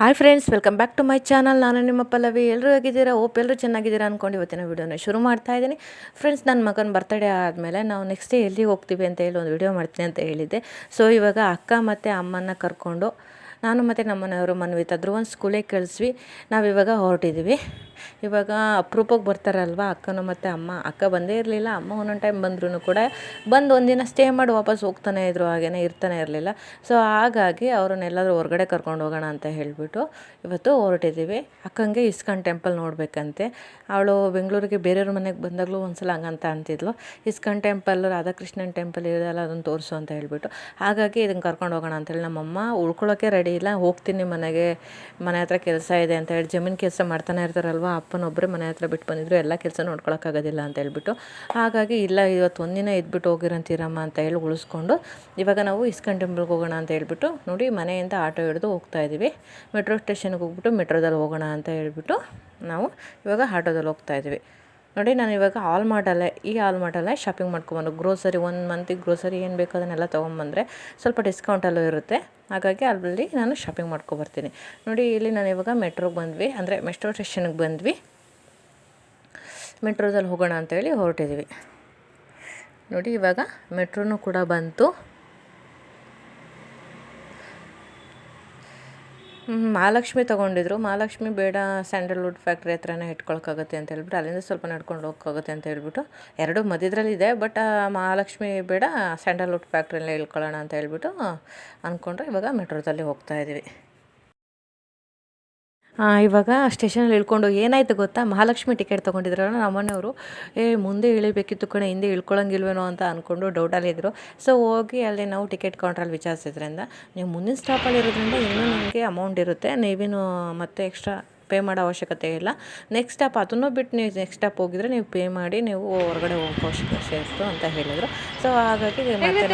Hi friends, welcome back to my channel. ನಾನು ನಿಮ್ಮ ಪಲ್ಲವಿ. ಎಲ್ಲರೂ ಆಗಿದ್ದೀರಾ ಓಪ್ ಎಲ್ಲರೂ ಚೆನ್ನಾಗಿದ್ದೀರಾ ಅಂದ್ಕೊಂಡು ಇವತ್ತಿನ ವೀಡಿಯೋನ ಶುರು ಮಾಡ್ತಾ ಇದ್ದೀನಿ. ಫ್ರೆಂಡ್ಸ್, ನನ್ನ ಮಗನ ಬರ್ತಡೇ ಆದಮೇಲೆ ನಾವು ನೆಕ್ಸ್ಟ್ ಡೇ ಎಲ್ಲಿಗೆ ಹೋಗ್ತೀವಿ ಅಂತ ಹೇಳಿ ಒಂದು ವಿಡಿಯೋ ಮಾಡ್ತೀನಿ ಅಂತ ಹೇಳಿದ್ದೆ. ಸೊ ಇವಾಗ ಅಕ್ಕ ಮತ್ತು ಅಮ್ಮನ ಕರ್ಕೊಂಡು ನಾನು ಮತ್ತು ನಮ್ಮ ಮನೆಯವರು ಮನ್ವಿತ ಧ್ರುವನ್ ಸ್ಕೂಲಿಗೆ ಕಳಿಸ್ವಿ. ಇವಾಗ ಹೊರಟಿದ್ದೀವಿ ಇವಾಗ ಅಪ್ರೂಪಕ್ಕೆ ಬರ್ತಾರಲ್ವ ಅಕ್ಕನೂ ಮತ್ತು ಅಮ್ಮ. ಅಕ್ಕ ಬಂದೇ ಇರಲಿಲ್ಲ. ಅಮ್ಮ ಒಂದೊಂದು ಟೈಮ್ ಬಂದ್ರೂ ಕೂಡ ಬಂದು ಒಂದಿನ ಸ್ಟೇ ಮಾಡಿ ವಾಪಸ್ ಹೋಗ್ತಾನೆ ಇದ್ರು. ಹಾಗೇನೆ ಇರ್ತಾನೆ ಇರಲಿಲ್ಲ. ಸೊ ಹಾಗಾಗಿ ಅವ್ರನ್ನೆಲ್ಲಾದರೂ ಹೊರಗಡೆ ಕರ್ಕೊಂಡು ಹೋಗೋಣ ಅಂತ ಹೇಳಿಬಿಟ್ಟು ಇವತ್ತು ಹೊರಟಿದ್ದೀವಿ ಅಕ್ಕಂಗೆ ಇಸ್ಕಾನ್ ಟೆಂಪಲ್ ನೋಡಬೇಕಂತೆ. ಅವಳು ಬೆಂಗಳೂರಿಗೆ ಬೇರೆಯವ್ರ ಮನೆಗೆ ಬಂದಾಗಲೂ ಒಂದ್ಸಲ ಹಂಗಂತ ಅಂತಿದ್ಲು. ಇಸ್ಕಾನ್ ಟೆಂಪಲ್ ರಾಧಾಕೃಷ್ಣನ್ ಟೆಂಪಲ್ ಇರೋದಲ್ಲ ಅದನ್ನು ತೋರಿಸು ಅಂತ ಹೇಳಿಬಿಟ್ಟು. ಹಾಗಾಗಿ ಇದನ್ನು ಕರ್ಕೊಂಡು ಹೋಗೋಣ ಅಂತೇಳಿ ನಮ್ಮಮ್ಮ ಉಳ್ಕೊಳ್ಳೋಕ್ಕೆ ರೆಡಿ ಇಲ್ಲ, ಹೋಗ್ತೀನಿ ಮನೆಗೆ, ಮನೆ ಹತ್ರ ಕೆಲಸ ಇದೆ ಅಂತ ಹೇಳಿ ಜಮೀನು ಕೆಲಸ ಮಾಡ್ತಾನೆ ಇರ್ತಾರಲ್ವ ಅಪ್ಪನೊಬ್ಬರೇ ಮನೆ ಹತ್ರ ಬಿಟ್ಟು ಬಂದಿದ್ರು, ಎಲ್ಲ ಕೆಲಸ ನೋಡ್ಕೊಳಕ್ಕಾಗೋದಿಲ್ಲ ಅಂತ ಹೇಳ್ಬಿಟ್ಟು. ಹಾಗಾಗಿ, ಇಲ್ಲ, ಇವತ್ತು ಒಂದಿನ ಇದ್ಬಿಟ್ಟು ಹೋಗಿರಂತೀರಮ್ಮ ಅಂತ ಹೇಳಿ ಉಳಿಸ್ಕೊಂಡು, ಇವಾಗ ನಾವು ಇಸ್ಕನ್ ಟೆಂಪಲ್ಗೆ ಹೋಗೋಣ ಅಂತ ಹೇಳ್ಬಿಟ್ಟು, ನೋಡಿ ಮನೆಯಿಂದ ಆಟೋ ಹಿಡಿದು ಹೋಗ್ತಾ ಇದ್ದೀವಿ ಮೆಟ್ರೋ ಸ್ಟೇಷನ್ಗೆ ಹೋಗ್ಬಿಟ್ಟು ಮೆಟ್ರೋದಲ್ಲಿ ಹೋಗೋಣ ಅಂತ ಹೇಳ್ಬಿಟ್ಟು ನಾವು ಇವಾಗ ಆಟೋದಲ್ಲಿ ಹೋಗ್ತಾ ಇದ್ದೀವಿ ನೋಡಿ, ನಾನು ಇವಾಗ ಆಲ್ ಮಾಡಲ್ಲೇ ಈ ಆಲ್ ಮಾಡಲ್ಲೇ ಶಾಪಿಂಗ್ ಮಾಡ್ಕೊಬಂದು ಗ್ರೋಸರಿ ಒಂದು ಮಂತಿಗೆ ಗ್ರೋಸರಿ ಏನು ಬೇಕು ಅದನ್ನೆಲ್ಲ ತೊಗೊಂಬಂದರೆ ಸ್ವಲ್ಪ ಡಿಸ್ಕೌಂಟಲ್ಲೂ ಇರುತ್ತೆ. ಹಾಗಾಗಿ ಅಲ್ಲಿ ನಾನು ಶಾಪಿಂಗ್ ಮಾಡ್ಕೊಬರ್ತೀನಿ ನೋಡಿ, ಇಲ್ಲಿ ನಾನು ಇವಾಗ ಮೆಟ್ರೋಗೆ ಬಂದ್ವಿ, ಅಂದರೆ ಮೆಟ್ರೋ ಸ್ಟೇಷನ್ಗೆ ಬಂದ್ವಿ. ಮೆಟ್ರೋದಲ್ಲಿ ಹೋಗೋಣ ಅಂತೇಳಿ ಹೊರಟಿದ್ವಿ. ನೋಡಿ, ಇವಾಗ ಮೆಟ್ರೋನು ಕೂಡ ಬಂತು. ಮಹಾಲಕ್ಷ್ಮಿ ತಗೊಂಡಿದ್ರು. ಮಹಾಲಕ್ಷ್ಮಿ ಬೇಡ, ಸ್ಯಾಂಡಲ್ವುಡ್ ಫ್ಯಾಕ್ಟ್ರಿ ಹತ್ರನೇ ಇಟ್ಕೊಳಕ್ಕಾಗತ್ತೆ ಅಂತ ಹೇಳ್ಬಿಟ್ಟು, ಅಲ್ಲಿಂದ ಸ್ವಲ್ಪ ನಡ್ಕೊಂಡು ಹೋಗೋಕ್ಕಾಗುತ್ತೆ ಅಂತ ಹೇಳ್ಬಿಟ್ಟು, ಎರಡು ಮಧ್ಯದ್ರಲ್ಲಿದೆ ಬಟ್ ಮಹಾಲಕ್ಷ್ಮಿ ಬೇಡ, ಸ್ಯಾಂಡಲ್ವುಡ್ ಫ್ಯಾಕ್ಟ್ರಿಯಲ್ಲೇ ಇಳ್ಕೊಳ್ಳೋಣ ಅಂತ ಹೇಳ್ಬಿಟ್ಟು ಅಂದ್ಕೊಂಡ್ರೆ ಇವಾಗ ಮೆಟ್ರೋದಲ್ಲಿ ಹೋಗ್ತಾ ಇದ್ದೀವಿ ಇವಾಗ ಸ್ಟೇಷನಲ್ಲಿ ಇಳ್ಕೊಂಡು ಏನಾಯಿತು ಗೊತ್ತಾ? ಮಹಾಲಕ್ಷ್ಮಿ ಟಿಕೆಟ್ ತೊಗೊಂಡಿದ್ರಲ್ಲ ನಮ್ಮನೆಯವರು ಏ ಮುಂದೆ ಇಳಿಬೇಕಿತ್ತು ಕಣೆ ಹಿಂದೆ ಇಳ್ಕೊಳ್ಳೋಂಗಿಲ್ವೇನೋ ಅಂತ ಅಂದ್ಕೊಂಡು ಡೌಟಲ್ಲಿದ್ದರು ಸೊ ಹೋಗಿ ಅಲ್ಲಿ ನಾವು ಟಿಕೆಟ್ ಕೌಂಟ್ರಲ್ಲಿ ವಿಚಾರಿಸಿದ್ರಿಂದ ನೀವು ಮುಂದಿನ ಸ್ಟಾಪಲ್ಲಿ ಇರೋದ್ರಿಂದ ಇನ್ನೂ ನಿಮಗೆ ಅಮೌಂಟ್ ಇರುತ್ತೆ. ನೀವೇನು ಮತ್ತೆ ಎಕ್ಸ್ಟ್ರಾ ಪೇ ಮಾಡೋ ಅವಶ್ಯಕತೆ ಇಲ್ಲ. ನೆಕ್ಸ್ಟ್ ಸ್ಟಾಪ್ ಅದನ್ನು ಬಿಟ್ಟು ನೀವು ನೆಕ್ಸ್ಟ್ ಸ್ಟಾಪ್ ಹೋಗಿದ್ರೆ ನೀವು ಪೇ ಮಾಡಿ ನೀವು ಹೊರಗಡೆ ಹೋಗೋ ಅವಶ್ಯಕತೆ ಇತ್ತು ಅಂತ ಹೇಳಿದರು. ಸೊ ಹಾಗಾಗಿ ಮತ್ತೆ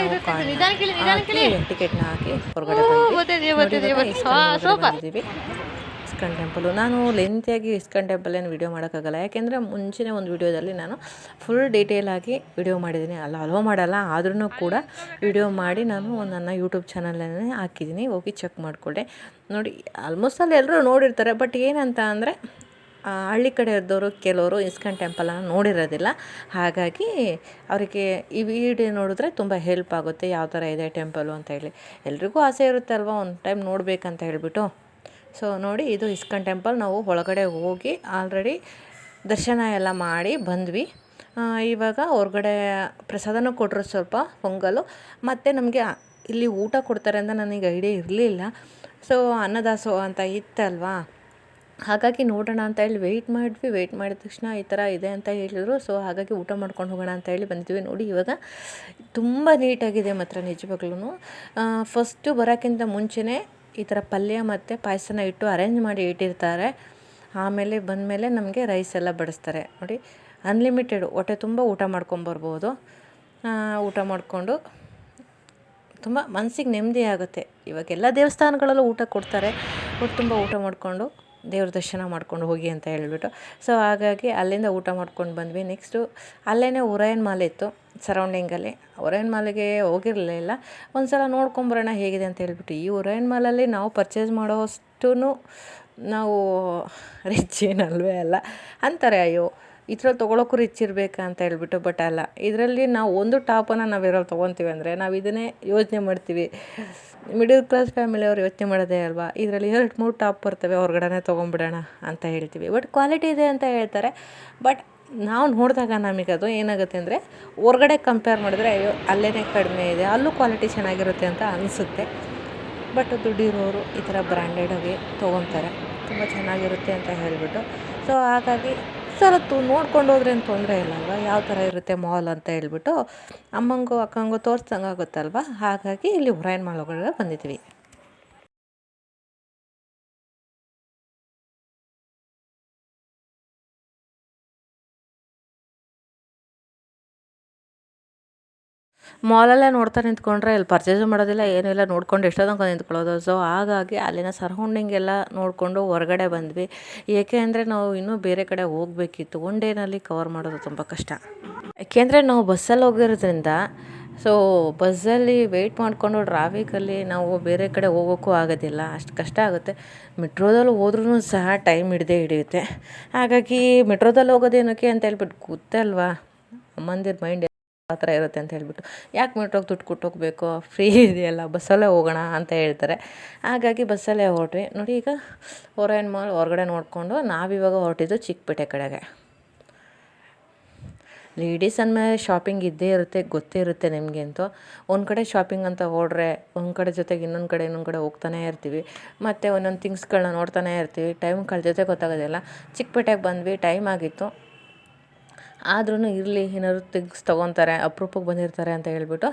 ನಾವು ಟಿಕೆಟ್ನ ಹಾಕಿ ಹೊರಗಡೆ ಬಂದಿದ್ದೀವಿ. ISKCON temple. ನಾನು ಲೆಂತಿಯಾಗಿ ಇಸ್ಕಾನ್ ಟೆಂಪಲ್ ಏನು ವಿಡಿಯೋ ಮಾಡೋಕ್ಕಾಗಲ್ಲ. ಯಾಕೆಂದರೆ ಮುಂಚಿನ ಒಂದು ವೀಡಿಯೋದಲ್ಲಿ ನಾನು ಫುಲ್ ಡೀಟೇಲ್ ಆಗಿ ವಿಡಿಯೋ ಮಾಡಿದ್ದೀನಿ. ಅಲ್ಲ ಅಲೋ ಮಾಡಲ್ಲ. ಆದ್ರೂ ಕೂಡ ವಿಡಿಯೋ ಮಾಡಿ ನಾನು ನನ್ನ ಯೂಟ್ಯೂಬ್ ಚಾನಲನ್ನೇ ಹಾಕಿದ್ದೀನಿ. ಹೋಗಿ ಚೆಕ್ ಮಾಡಿಕೊಂಡೆ. ನೋಡಿ ಆಲ್ಮೋಸ್ಟ್ ಅಲ್ಲಿ ಎಲ್ಲರೂ ನೋಡಿರ್ತಾರೆ. ಬಟ್ ಏನಂತ ಅಂದರೆ ಹಳ್ಳಿ ಕಡೆ ಇದ್ದವರು, ಕೆಲವರು ಇಸ್ಕಾನ್ ಟೆಂಪಲನ್ನು ನೋಡಿರೋದಿಲ್ಲ. ಹಾಗಾಗಿ ಅವರಿಗೆ ಈ ವಿಡಿಯೋ ನೋಡಿದ್ರೆ ತುಂಬ ಹೆಲ್ಪ್ ಆಗುತ್ತೆ. ಯಾವ ಥರ ಇದೆ ಟೆಂಪಲು ಅಂತ ಹೇಳಿ. ಎಲ್ರಿಗೂ ಆಸೆ ಇರುತ್ತೆ ಅಲ್ವಾ ಒಂದು ಟೈಮ್ ನೋಡಬೇಕಂತ ಹೇಳಿಬಿಟ್ಟು. ಸೊ ನೋಡಿ, ಇದು ಇಸ್ಕಾನ್ ಟೆಂಪಲ್. ನಾವು ಒಳಗಡೆ ಹೋಗಿ ಆಲ್ರೆಡಿ ದರ್ಶನ ಎಲ್ಲ ಮಾಡಿ ಬಂದ್ವಿ. ಇವಾಗ ಹೊರಗಡೆ ಪ್ರಸಾದನೂ ಕೊಟ್ಟರು ಸ್ವಲ್ಪ ಪೊಂಗಲು. ಮತ್ತು ನಮಗೆ ಇಲ್ಲಿ ಊಟ ಕೊಡ್ತಾರೆ ಅಂತ ನನಗೆ ಐಡಿಯಾ ಇರಲಿಲ್ಲ. ಸೊ, ಅನ್ನದಾಸೋ ಅಂತ ಇತ್ತಲ್ವಾ ಹಾಗಾಗಿ ನೋಡೋಣ ಅಂತ ಹೇಳಿ ವೆಯ್ಟ್ ಮಾಡಿದ್ವಿ. ವೆಯ್ಟ್ ಮಾಡಿದ ತಕ್ಷಣ ಈ ಥರ ಇದೆ ಅಂತ ಹೇಳಿದರು. ಸೊ, ಹಾಗಾಗಿ ಊಟ ಮಾಡ್ಕೊಂಡು ಹೋಗೋಣ ಅಂತ ಹೇಳಿ ಬಂದಿದ್ವಿ. ನೋಡಿ, ಇವಾಗ ತುಂಬ ನೀಟಾಗಿದೆ ಮಾತ್ರ ನಿಜವಾಗ್ಲೂ ಫಸ್ಟು ಬರೋಕ್ಕಿಂತ ಮುಂಚೆನೇ ಈ ಥರ ಪಲ್ಯ ಮತ್ತು ಪಾಯಸನ ಇಟ್ಟು ಅರೇಂಜ್ ಮಾಡಿ ಇಟ್ಟಿರ್ತಾರೆ. ಆಮೇಲೆ ಬಂದಮೇಲೆ ನಮಗೆ ರೈಸ್ ಎಲ್ಲ ಬಡಿಸ್ತಾರೆ. ನೋಡಿ, ಅನ್ಲಿಮಿಟೆಡ್ ಹೊಟ್ಟೆ ತುಂಬ ಊಟ ಮಾಡ್ಕೊಂಬರ್ಬೋದು ಊಟ ಮಾಡಿಕೊಂಡು ತುಂಬ ಮನಸ್ಸಿಗೆ ನೆಮ್ಮದಿ ಆಗುತ್ತೆ. ಇವಾಗೆಲ್ಲ ದೇವಸ್ಥಾನಗಳಲ್ಲೂ ಊಟ ಕೊಡ್ತಾರೆ. ಹೊಟ್ಟೆ ತುಂಬ ಊಟ ಮಾಡಿಕೊಂಡು ದೇವ್ರ ದರ್ಶನ ಮಾಡ್ಕೊಂಡು ಹೋಗಿ ಅಂತ ಹೇಳಿಬಿಟ್ಟು. ಸೊ ಹಾಗಾಗಿ ಅಲ್ಲಿಂದ ಊಟ ಮಾಡ್ಕೊಂಡು ಬಂದ್ವಿ. ನೆಕ್ಸ್ಟು ಅಲ್ಲೇ ಉರಾಯನ್ ಮಾಲೆ ಇತ್ತು ಸರೌಂಡಿಂಗಲ್ಲಿ ಉರಾಯನ್ ಮಾಲೆಗೆ ಹೋಗಿರಲಿಲ್ಲ ಒಂದು ಸಲ ನೋಡ್ಕೊಂಬರೋಣ ಹೇಗಿದೆ ಅಂತ ಹೇಳಿಬಿಟ್ಟು ಈ ಉರಾಯನ್ ಮಾಲಲ್ಲಿ ನಾವು ಪರ್ಚೇಸ್ ಮಾಡೋವಷ್ಟೂ ನಾವು ರಿಚ್ ಏನಲ್ವೇ ಅಲ್ಲ. ಅಂತಾರೆ, ಅಯ್ಯೋ ಇದ್ರಲ್ಲಿ ತೊಗೊಳೋಕ್ಕೂ ರಿಚ್ ಇರಬೇಕಾ ಅಂತ ಹೇಳ್ಬಿಟ್ಟು ಬಟ್ ಅಲ್ಲ. ಇದರಲ್ಲಿ ನಾವು ಒಂದು ಟಾಪನ್ನು ನಾವು ಇದ್ರಲ್ಲಿ ತೊಗೊತೀವಿ ಅಂದರೆ ನಾವು ಇದನ್ನೇ ಯೋಚನೆ ಮಾಡ್ತೀವಿ. ಮಿಡಲ್ ಕ್ಲಾಸ್ ಫ್ಯಾಮಿಲಿಯವ್ರು ಯೋಚನೆ ಮಾಡೋದೇ ಅಲ್ವಾ? ಇದರಲ್ಲಿ ಎರಡು, ಮೂರು ಟಾಪ್ ಬರ್ತವೆ, ಹೊರ್ಗಡೆನೇ ತೊಗೊಂಬಿಡೋಣ ಅಂತ ಹೇಳ್ತೀವಿ. ಬಟ್ ಕ್ವಾಲಿಟಿ ಇದೆ ಅಂತ ಹೇಳ್ತಾರೆ. ಬಟ್ ನಾವು ನೋಡಿದಾಗ ನಮಗೆ ಅದು ಏನಾಗುತ್ತೆ ಅಂದರೆ, ಹೊರಗಡೆ ಕಂಪೇರ್ ಮಾಡಿದ್ರೆ ಅಯ್ಯೋ ಅಲ್ಲೇ ಕಡಿಮೆ ಇದೆ. ಅಲ್ಲೂ ಕ್ವಾಲಿಟಿ ಚೆನ್ನಾಗಿರುತ್ತೆ ಅಂತ ಅನಿಸುತ್ತೆ. ಬಟ್ ದುಡ್ಡಿರೋರು ಈ ಥರ ಬ್ರ್ಯಾಂಡೆಡಾಗಿ ತೊಗೊತಾರೆ. ತುಂಬ ಚೆನ್ನಾಗಿರುತ್ತೆ ಅಂತ ಹೇಳಿಬಿಟ್ಟು. ಸೊ ಹಾಗಾಗಿ ಸರ್ ತು ನೋಡ್ಕೊಂಡು ಹೋದ್ರೆ ಏನು ತೊಂದರೆ ಅಲ್ವಾ? ಯಾವ ಥರ ಇರುತ್ತೆ ಮಾಲ್ ಅಂತ ಹೇಳ್ಬಿಟ್ಟು ಅಮ್ಮಂಗೂ ಅಕ್ಕಂಗೂ ತೋರ್ಸ್ದಂಗೆ ಆಗುತ್ತಲ್ವ ಹಾಗಾಗಿ ಇಲ್ಲಿ ಒಳಗಡೆ ಬಂದಿದ್ವಿ ಮಾಲಲ್ಲೇ ನೋಡ್ತಾ ನಿಂತ್ಕೊಂಡ್ರೆ ಇಲ್ಲಿ ಪರ್ಚೇಸು ಮಾಡೋದಿಲ್ಲ ಏನಿಲ್ಲ ನೋಡ್ಕೊಂಡು ಎಷ್ಟೋ ತನಕ ನಿಂತ್ಕೊಳ್ಳೋದು. ಸೊ ಹಾಗಾಗಿ ಅಲ್ಲಿನ ಸರೌಂಡಿಂಗ್ ಎಲ್ಲ ನೋಡಿಕೊಂಡು ಹೊರಗಡೆ ಬಂದ್ವಿ. ಏಕೆ ಅಂದರೆ ನಾವು ಇನ್ನೂ ಬೇರೆ ಕಡೆ ಹೋಗಬೇಕಿತ್ತು. ಒನ್ ಡೇನಲ್ಲಿ ಕವರ್ ಮಾಡೋದು ತುಂಬ ಕಷ್ಟ. ಏಕೆಂದರೆ ನಾವು ಬಸ್ಸಲ್ಲಿ ಹೋಗಿರೋದ್ರಿಂದ ಸೊ ಬಸ್ಸಲ್ಲಿ ವೆಯ್ಟ್ ಮಾಡಿಕೊಂಡು ಟ್ರಾಫಿಕಲ್ಲಿ ನಾವು ಬೇರೆ ಕಡೆ ಹೋಗೋಕ್ಕೂ ಆಗೋದಿಲ್ಲ. ಅಷ್ಟು ಕಷ್ಟ ಆಗುತ್ತೆ. ಮೆಟ್ರೋದಲ್ಲಿ ಹೋದ್ರೂ ಸಹ ಟೈಮ್ ಹಿಡ್ದೇ ಹಿಡಿಯುತ್ತೆ. ಹಾಗಾಗಿ ಮೆಟ್ರೋದಲ್ಲಿ ಹೋಗೋದೇನಕ್ಕೆ ಅಂತ ಹೇಳ್ಬಿಟ್ಟು ಗೊತ್ತಲ್ವಾ? ಮಂದಿರ ಅಮ್ಮಂದಿರ ಮೈಂಡ್ ಆ ಥರ ಇರುತ್ತೆ ಅಂತ ಹೇಳ್ಬಿಟ್ಟು. ಯಾಕೆ ಮೆಟ್ರೋಗೆ ದುಡ್ಡು ಕೊಟ್ಟು ಹೋಗಬೇಕು ಫ್ರೀ ಇದೆಯಲ್ಲ, ಬಸ್ಸಲ್ಲೇ ಹೋಗೋಣ ಅಂತ ಹೇಳ್ತಾರೆ. ಹಾಗಾಗಿ ಬಸ್ಸಲ್ಲೇ ಹೊರಟ್ವಿ. ನೋಡಿ ಈಗ ಓರೈನ್ ಮಾಲ್ ಹೊರಗಡೆ ನೋಡಿಕೊಂಡು ನಾವಿವಾಗ ಹೊರಟಿದ್ದು ಚಿಕ್ಕಪೇಟೆ ಕಡೆಗೆ. ಲೇಡೀಸ್ ಅಂದಮೇಲೆ ಶಾಪಿಂಗ್ ಇದ್ದೇ ಇರುತ್ತೆ, ಗೊತ್ತೇ ಇರುತ್ತೆ ನಿಮಗೆ ಅಂತೂ. ಒಂದು ಕಡೆ ಶಾಪಿಂಗ್ ಅಂತ ಹೊರಡ್ರೆ ಒಂದು ಕಡೆ ಜೊತೆಗೆ ಇನ್ನೊಂದು ಕಡೆ ಇನ್ನೊಂದು ಕಡೆ ಹೋಗ್ತಾನೆ ಇರ್ತೀವಿ. ಮತ್ತು ಒಂದೊಂದು ಥಿಂಗ್ಸ್ಗಳನ್ನ ನೋಡ್ತಾನೇ ಇರ್ತೀವಿ. ಟೈಮ್ ಕಳೆದೈತೆ ಗೊತ್ತಾಗೋದಿಲ್ಲ. ಚಿಕ್ಕಪೇಟೆಗೆ ಬಂದ್ವಿ ಟೈಮ್ ಆಗಿತ್ತು. ಆದ್ರೂ ಇರಲಿ, ಏನಾದ್ರು ತೆಗ್ಸ್ ತೊಗೊತಾರೆ, ಅಪ್ರೂಪಕ್ಕೆ ಬಂದಿರ್ತಾರೆ ಅಂತ ಹೇಳ್ಬಿಟ್ಟು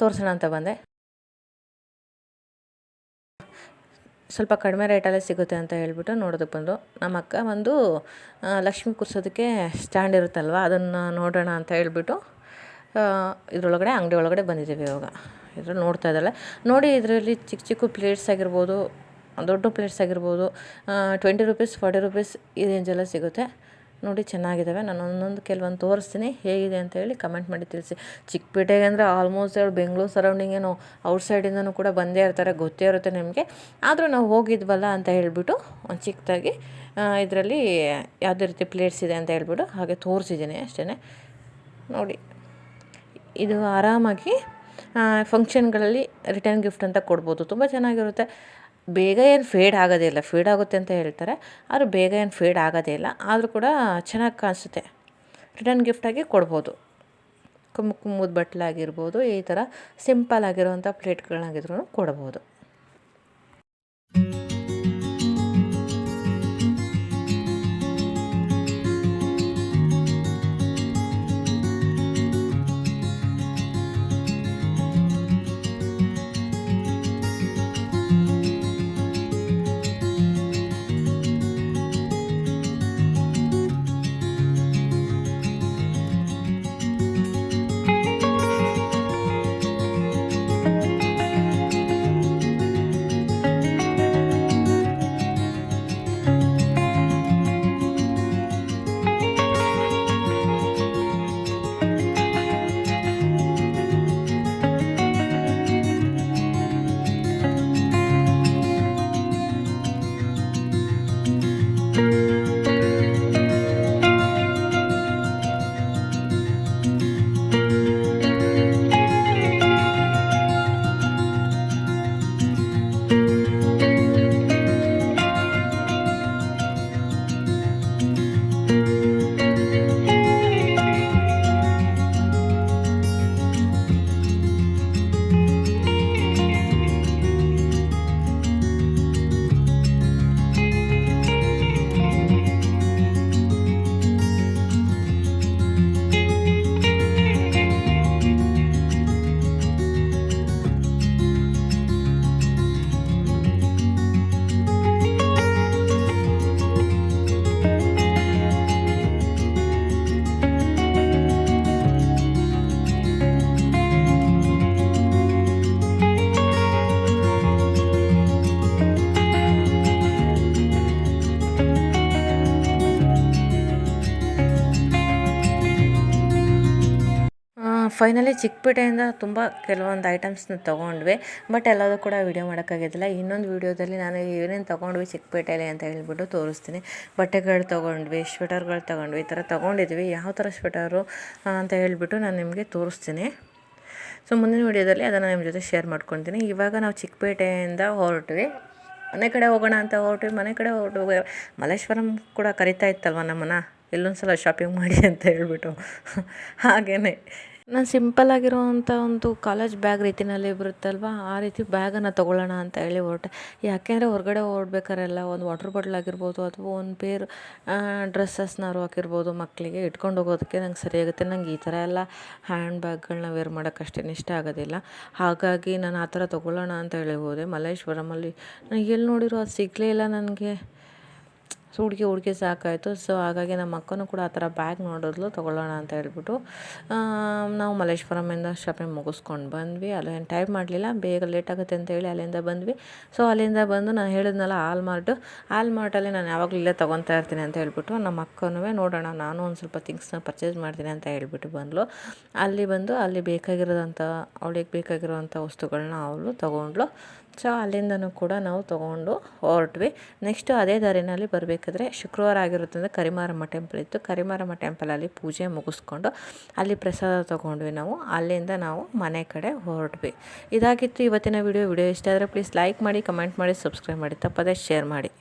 ತೋರಿಸೋಣ ಅಂತ ಬಂದೆ. ಸ್ವಲ್ಪ ಕಡಿಮೆ ರೇಟಲ್ಲೇ ಸಿಗುತ್ತೆ ಅಂತ ಹೇಳ್ಬಿಟ್ಟು ನೋಡೋದಕ್ಕೆ ಬಂದು. ನಮ್ಮ ಅಕ್ಕ ಒಂದು ಲಕ್ಷ್ಮಿ ಕೂರ್ಸೋದಕ್ಕೆ ಸ್ಟ್ಯಾಂಡ್ ಇರುತ್ತಲ್ವ, ಅದನ್ನು ನೋಡೋಣ ಅಂತ ಹೇಳ್ಬಿಟ್ಟು ಇದರೊಳಗಡೆ, ಅಂಗಡಿ ಒಳಗಡೆ ಬಂದಿದ್ದೀವಿ ಇವಾಗ. ಇದ್ರಲ್ಲಿ ನೋಡ್ತಾ ಇದ್ದಾಳೆ. ನೋಡಿ, ಇದರಲ್ಲಿ ಚಿಕ್ಕ ಚಿಕ್ಕ ಪ್ಲೇಟ್ಸ್ ಆಗಿರ್ಬೋದು, ದೊಡ್ಡ ಪ್ಲೇಟ್ಸ್ ಆಗಿರ್ಬೋದು ಟ್ವೆಂಟಿ ರುಪೀಸ್ ಫಾರ್ಟಿ ರುಪೀಸ್ ಈ ರೇಂಜೆಲ್ಲ ಸಿಗುತ್ತೆ. ನೋಡಿ ಚೆನ್ನಾಗಿದ್ದಾವೆ. ನಾನು ಒಂದೊಂದು ಕೆಲವೊಂದು ತೋರಿಸ್ತೀನಿ. ಹೇಗಿದೆ ಅಂತ ಹೇಳಿ ಕಮೆಂಟ್ ಮಾಡಿ ತಿಳಿಸಿ. ಚಿಕ್ಕಪೇಟೆಗೆ ಅಂದರೆ ಆಲ್ಮೋಸ್ಟ್ ಅವ್ರು ಬೆಂಗಳೂರು ಸರೌಂಡಿಂಗ್ ಏನೋ ಔಟ್ಸೈಡಿಂದನೂ ಕೂಡ ಬಂದೇ ಇರ್ತಾರೆ. ಗೊತ್ತೇ ಇರುತ್ತೆ ನಿಮಗೆ. ಆದರೂ ನಾವು ಹೋಗಿದ್ವಲ್ಲ ಅಂತ ಹೇಳಿಬಿಟ್ಟು ಒಂದು ಚಿಕ್ಕದಾಗಿ ಇದರಲ್ಲಿ ಯಾವುದೇ ರೀತಿ ಪ್ಲೇಟ್ಸ್ ಇದೆ ಅಂತ ಹೇಳ್ಬಿಟ್ಟು ಹಾಗೆ ತೋರಿಸಿದ್ದೀನಿ ಅಷ್ಟೇ ನೋಡಿ, ಇದು ಆರಾಮಾಗಿ ಫಂಕ್ಷನ್ಗಳಲ್ಲಿ ರಿಟರ್ನ್ ಗಿಫ್ಟ್ ಅಂತ ಕೊಡ್ಬೋದು. ತುಂಬ ಚೆನ್ನಾಗಿರುತ್ತೆ. ಬೇಗ ಏನು ಫೇಡ್ ಆಗೋದೇ ಇಲ್ಲ. ಫೇಡ್ ಆಗುತ್ತೆ ಅಂತ ಹೇಳ್ತಾರೆ. ಆದರೂ ಬೇಗ ಏನು ಫೇಡ್ ಆಗೋದೇ ಇಲ್ಲ. ಆದರೂ ಕೂಡ ಚೆನ್ನಾಗಿ ಕಾಣಿಸುತ್ತೆ. ರಿಟರ್ನ್ ಗಿಫ್ಟಾಗಿ ಕೊಡ್ಬೋದು. ಕುಮ್ ಕುಮ್ಮದ ಬಟ್ಲಾಗಿರ್ಬೋದು ಈ ಥರ ಸಿಂಪಲ್ ಆಗಿರುವಂಥ ಪ್ಲೇಟ್ಗಳಾಗಿದ್ರೂ ಕೊಡ್ಬೋದು. ಫೈನಲಿ ಚಿಕ್ಕಪೇಟೆಯಿಂದ ತುಂಬ ಕೆಲವೊಂದು ಐಟಮ್ಸ್ನ ತೊಗೊಂಡ್ವಿ, ಬಟ್ ಎಲ್ಲದೂ ಕೂಡ ವೀಡಿಯೋ ಮಾಡೋಕ್ಕಾಗಿದ್ದಿಲ್ಲ. ಇನ್ನೊಂದು ವೀಡಿಯೋದಲ್ಲಿ ನಾನು ಏನೇನು ತೊಗೊಂಡ್ವಿ ಚಿಕ್ಕಪೇಟೆಯಲ್ಲಿ ಅಂತ ಹೇಳಿಬಿಟ್ಟು ತೋರಿಸ್ತೀನಿ. ಬಟ್ಟೆಗಳು ತೊಗೊಂಡ್ವಿ ಸ್ವೆಟರ್ಗಳು ತೊಗೊಂಡ್ವಿ, ಈ ಥರ ತೊಗೊಂಡಿದ್ವಿ. ಯಾವ ಥರ ಶ್ವೆಟರು ಅಂತ ಹೇಳಿಬಿಟ್ಟು ನಾನು ನಿಮಗೆ ತೋರಿಸ್ತೀನಿ. ಸೊ, ಮುಂದಿನ ವೀಡಿಯೋದಲ್ಲಿ ಅದನ್ನು ನಿಮ್ಮ ಜೊತೆ ಶೇರ್ ಮಾಡ್ಕೊತೀನಿ. ಇವಾಗ ನಾವು ಚಿಕ್ಕಪೇಟೆಯಿಂದ ಹೊರಟ್ವಿ. ಮನೆ ಕಡೆ ಹೋಗೋಣ ಅಂತ ಹೊರಟ್ವಿ. ಮನೆ ಕಡೆ ಹೊರಟು ಮಲ್ಲೇಶ್ವರಂ ಕೂಡ ಕರಿತಾ ಇತ್ತಲ್ವ ನಮ್ಮನ್ನು? ಇಲ್ಲೊಂದು ಸಲ ಶಾಪಿಂಗ್ ಮಾಡಿ ಅಂತ ಹೇಳಿಬಿಟ್ಟು. ಹಾಗೆಯೇ ನಾನು ಸಿಂಪಲ್ ಆಗಿರೋವಂಥ ಒಂದು ಕಾಲೇಜ್ ಬ್ಯಾಗ್ ರೀತಿಯಲ್ಲಿ ಬರುತ್ತಲ್ವ? ಆ ರೀತಿ ಬ್ಯಾಗನ್ನು ತೊಗೊಳ್ಳೋಣ ಅಂತ ಹೇಳಿ ಹೊರಟೆ. ಯಾಕೆಂದರೆ ಹೊರಗಡೆ ಓಡಬೇಕಾರೆಲ್ಲ ಒಂದು ವಾಟರ್ ಬಾಟ್ಲ್ ಆಗಿರ್ಬೋದು ಅಥವಾ ಒಂದು ಪೇರ್ ಡ್ರೆಸ್ಸಸ್ನಾರು ಹಾಕಿರ್ಬೋದು ಮಕ್ಕಳಿಗೆ ಇಟ್ಕೊಂಡು ಹೋಗೋದಕ್ಕೆ ನಂಗೆ ಸರಿಯಾಗುತ್ತೆ ನಂಗೆ ಈ ಥರ ಎಲ್ಲ ಹ್ಯಾಂಡ್ ಬ್ಯಾಗ್ಗಳನ್ನ ವೇರ್ ಮಾಡೋಕ್ಕೆ ಇಷ್ಟ ಆಗೋದಿಲ್ಲ. ಹಾಗಾಗಿ ನಾನು ಆ ಥರ ತೊಗೊಳ್ಳೋಣ ಅಂತ ಹೇಳಿ ಹೋದೆ. ಮಲ್ಲೇಶ್ವರಮಲ್ಲಿ ನಾನು ಎಲ್ಲಿ ನೋಡಿರೋ ಅದು ಸಿಗಲೇ ಇಲ್ಲ ನನಗೆ. ಸೊ ಹುಡುಗಿ ಹುಡುಗಿ ಸಾಕಾಯಿತು. ಸೊ ಹಾಗಾಗಿ ನಮ್ಮ ಅಕ್ಕನೂ ಕೂಡ ಆ ಥರ ಬ್ಯಾಗ್ ನೋಡಿದ್ಲು, ತೊಗೊಳ್ಳೋಣ ಅಂತ ಹೇಳ್ಬಿಟ್ಟು ನಾವು ಮಲ್ಲೇಶ್ವರಮಿಂದ ಶಾಪಿಂಗ್ ಮುಗಿಸ್ಕೊಂಡು ಬಂದ್ವಿ. ಅಲ್ಲೇನು ಟೈಮ್ ಮಾಡಲಿಲ್ಲ, ಬೇಗ ಲೇಟ್ ಆಗುತ್ತೆ ಅಂತ ಹೇಳಿ ಅಲ್ಲಿಂದ ಬಂದ್ವಿ. ಸೊ ಅಲ್ಲಿಂದ ಬಂದು ನಾನು ಹೇಳಿದ್ನಲ್ಲ ಆಲ್ ಮಾರ್ಟು ಆಲ್ ಮಾರ್ಟಲ್ಲಿ ನಾನು ಯಾವಾಗಲೂ ಇಲ್ಲೇ ತೊಗೊತಾ ಇರ್ತೀನಿ ಅಂತ ಹೇಳ್ಬಿಟ್ಟು ನಮ್ಮ ಅಕ್ಕನೂ ನೋಡೋಣ, ನಾನು ಒಂದು ಸ್ವಲ್ಪ ಥಿಂಗ್ಸ್ನ ಪರ್ಚೇಸ್ ಮಾಡ್ತೀನಿ ಅಂತ ಹೇಳ್ಬಿಟ್ಟು ಬಂದಳು ಅಲ್ಲಿ ಬಂದು ಅಲ್ಲಿ ಬೇಕಾಗಿರೋದಂಥ ಅವಳಿಗೆ ಬೇಕಾಗಿರೋವಂಥ ವಸ್ತುಗಳನ್ನ ಅವಳು ತೊಗೊಂಡ್ಳು. ಸೊ ಅಲ್ಲಿಂದನೂ ಕೂಡ ನಾವು ತೊಗೊಂಡು ಹೊರಟ್ವಿ. ನೆಕ್ಸ್ಟು ಅದೇ ದಾರಿನಲ್ಲಿ ಬರಬೇಕಾದ್ರೆ ಶುಕ್ರವಾರ ಆಗಿರೋದ್ರಿಂದ ಕರಿಮಾರಮ್ಮ ಟೆಂಪಲ್ ಇತ್ತು. ಕರಿಮಾರಮ್ಮ ಟೆಂಪಲಲ್ಲಿ ಪೂಜೆ ಮುಗಿಸ್ಕೊಂಡು ಅಲ್ಲಿ ಪ್ರಸಾದ ತೊಗೊಂಡ್ವಿ ನಾವು. ಅಲ್ಲಿಂದ ನಾವು ಮನೆ ಕಡೆ ಹೊರಟ್ವಿ. ಇದಾಗಿತ್ತು ಇವತ್ತಿನ ವಿಡಿಯೋ ವಿಡಿಯೋ ಇಷ್ಟ ಆದರೆ ಪ್ಲೀಸ್ ಲೈಕ್ ಮಾಡಿ ಕಮೆಂಟ್ ಮಾಡಿ ಸಬ್ಸ್ಕ್ರೈಬ್ ಮಾಡಿ. ತಪ್ಪದೇ ಶೇರ್ ಮಾಡಿ.